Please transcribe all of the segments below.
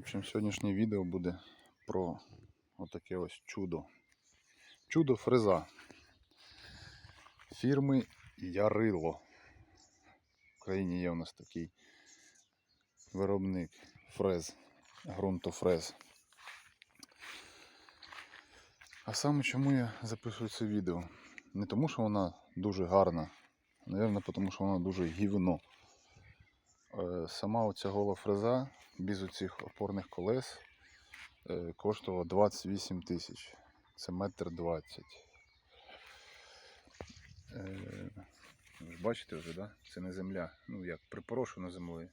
общем, сьогоднішнє відео буде про отаке ось чудо. Чудо фреза фірми Ярило. В Україні є у нас такий виробник фрез, ґрунтофрез. А саме чому я записую це відео? Не тому, що вона дуже гарна, Навірно, тому що вона дуже гівно. Е, Сама оця гола фреза без оцих опорних колес е, коштувала 28 тисяч. Це метр двадцять. Е, Ви ж бачите вже, да? Це не земля. Ну як припорошена землею.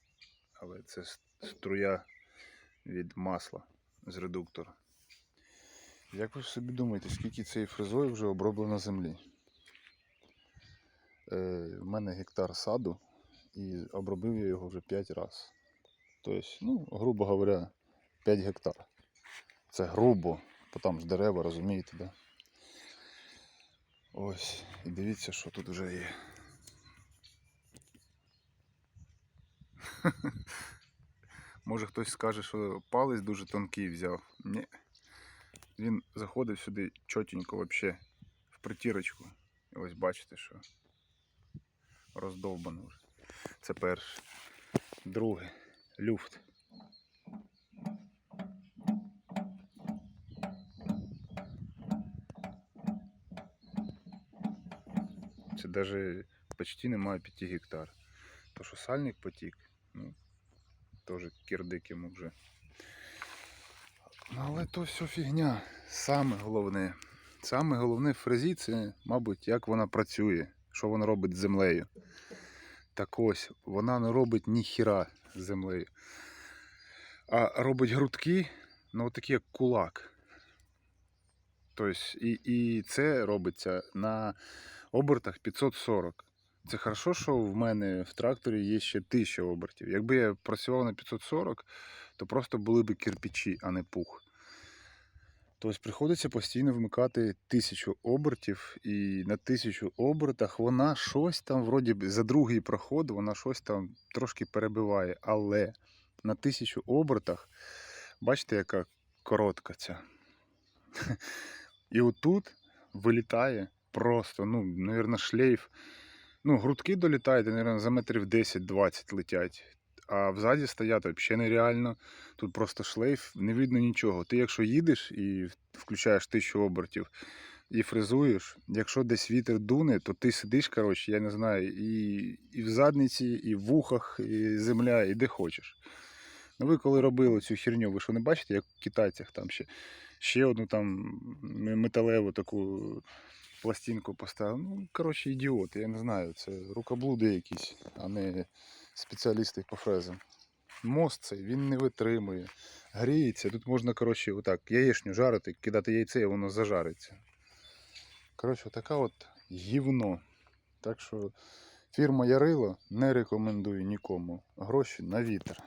Але це струя від масла з редуктора. Як ви собі думаєте, скільки цією фрезою вже оброблено землі? В мене гектар саду і обробив я його вже 5 разів. Тобто, ну, грубо говоря, 5 гектар. Це грубо, бо там ж дерева, розумієте, да? Ось, і дивіться, що тут вже є. Може хтось скаже, що палець дуже тонкий взяв. Ні. Він заходив сюди чотенько вообще в притірочку. І ось бачите, що роздовбано вже. Це перше. Друге. Люфт. Це навіть почти немає 5 гектар. То, що сальник потік, ну, теж кирдик йому вже. Ну, але то все фігня. Саме головне. Саме головне в фрезі це, мабуть, як вона працює, що вона робить з землею. Так ось, вона не робить ні хіра з землею. А робить грудки, ну такі як кулак. Тобто, і, і це робиться на обертах 540. Це хорошо, що в мене в тракторі є ще 1000 обертів. Якби я працював на 540, то просто були б кирпичі, а не пух. Тобто приходиться постійно вмикати 1000 обертів, і на 1000 обертах вона щось там, вроді за другий проход, вона щось там трошки перебиває. Але на 1000 обертах, бачите, яка коротка ця. І отут вилітає просто, ну, мабуть, шлейф. Ну, грудки долітають, мабуть, за метрів 10-20 летять. А взаді стоять взагалі нереально. Тут просто шлейф, не видно нічого. Ти якщо їдеш і включаєш тисячу обертів і фрезуєш, якщо десь вітер дуне, то ти сидиш, коротше, я не знаю, і, і в задниці, і в вухах, і земля, і де хочеш. Ну ви коли робили цю херню, ви що не бачите, як в китайцях там ще, ще одну там металеву таку пластинку поставив. Ну, коротше, ідіоти, я не знаю, це рукоблуди якісь, а не спеціалісти по фрезам. Мост цей він не витримує, гріється. Тут можна, коротше, отак, яєчню жарити, кидати яйце і воно зажариться. Коротше, така от гівно. Так що фірма Ярило не рекомендую нікому. Гроші на вітер.